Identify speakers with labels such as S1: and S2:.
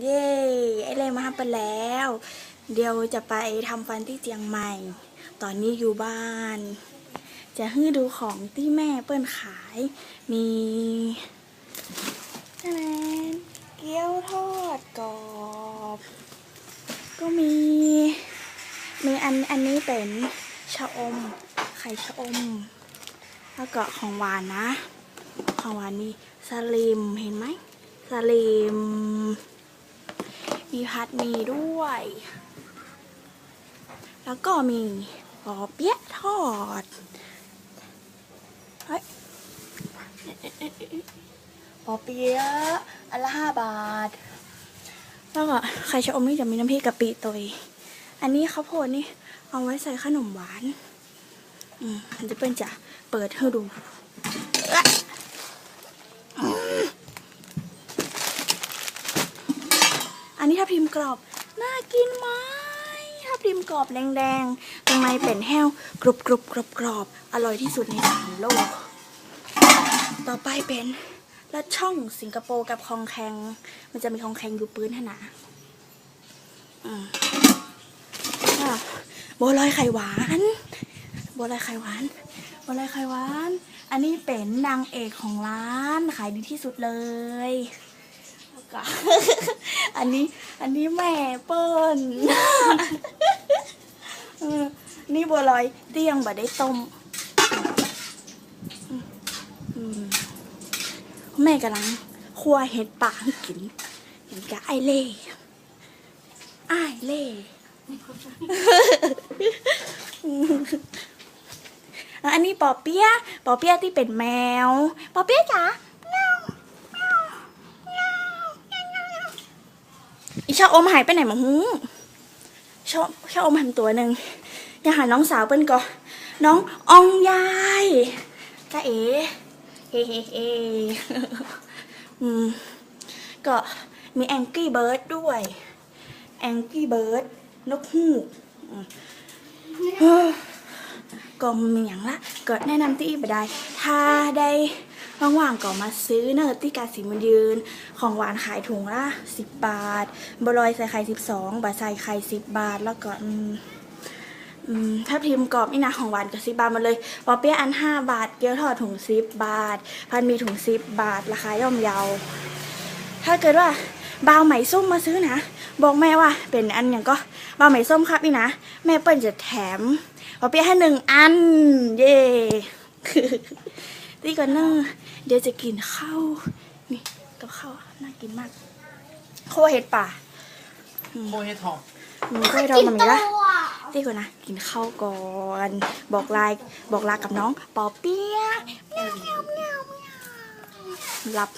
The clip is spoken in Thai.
S1: เย้ไอเลยมาทำไปแล้ว เดี๋ยวจะไปทำฟันที่เจียงใหม่ ตอนนี้อยู่บ้าน จะให้ดูของที่แม่เปิ้ลขาย มีอะไรเกี๊ยวทอดกรอบ ก็มี มีอันอันนี้เป็นชะอม ไข่ชะอม แล้วก็ของหวานนะ ของหวานมีสลิมเห็นไหมสลิม มีพัดมีด้วย แล้วก็มีปอเปี๊ยะทอดเฮ้ยปอเปี๊ยะอันละห้าบาท แล้วก็ไข่ชะอมนี่จะมีน้ำพริกกะปิตัวองอันนี้ข้าวโพดนี่เอาไว้ใส่ขนมหวาน อืมมันจะเป็นจะเปิดให้ดู อันนี้ถ้าพิมพ์กรอบ น่ากินไหมถ้าพิมพ์กรอบแดงๆตรงในเป็นแห้วกรุบกรุบกรอบกรอบอร่อยที่สุดในสามโลก ต่อไปเป็นลัดช่องสิงคโปร์กับคองแคง มันจะมีคองแคงอยู่ปืนขนาอืมอะบัวลอยไข่หวานบัวลอยไข่หวานบัวลอยไข่หวาน อันนี้เป็นนางเอกของร้านขายดีที่สุดเลยแล้วก็ อันนี้อันนี้แม่เปิ้ลเออนี่บัวลอยเตี้ยงบะได้ต้มอืมแม่กำลังคั่วเห็ดป่าให้กินเห็นกะไอเล่ไอเล่อันนี้ปอเปี๊ยะปอเปี๊ยะที่เป็นแมว ปอเปี๊ยะจ๋าเงาเงาเงาเงาเงาเงา อีชาอมหายไปไหนมาหูชาชาอมหายไปตัวหนึ่งอย่าหาน้องสาวเปิ้นก่อนน้องอองยายจ้าเอ๋เฮ้เฮ้เฮ้อืมก็มีแองกี้เบิร์ดด้วยแองกี้เบิร์ดนกฮูกก็มีอย่างละก็แนะนำที่ไปได้ ถ้าได้ ว่างๆก็มาซื้อเนอร์ที่กาสีมันยืน ของหวานขายถุงละสิบบาทบลอยใส่ไข่สิบสองบาทใส่ไข่สิบบาท แล้วก็อืมอืมถ้าพิมพ์กรอบนี่นะของหวานกับสิบบาทมาเลยปอเปี๊ยะอันห้าบาท เกี๊ยวทอดถุงสิบบาท พันมีถุงสิบบาท ราคาย่อมเยา ถ้าเกิดว่าบาวไหมส้มมาซื้อนะ บอกแม่ว่าเป็นอันอย่างก็บาวไหมส้มครับนี่นะ แม่เปิ้ลจะแถมปอเปี๊ยะให้หนึ่งอัน เย่ ตีก่อนเนอะเดี๋ยวจะกินข้าวนี่กับข้าวน่ากินมากโคเห็ดป่า
S2: โคเฮทอง
S1: มึงก็ให้เรามามีละตีก่อนนะกินข้าวก่อนบอกลายบอกลากับน้องปอเปี๊ยะเมียวเมียวเมียวเมียวหลับ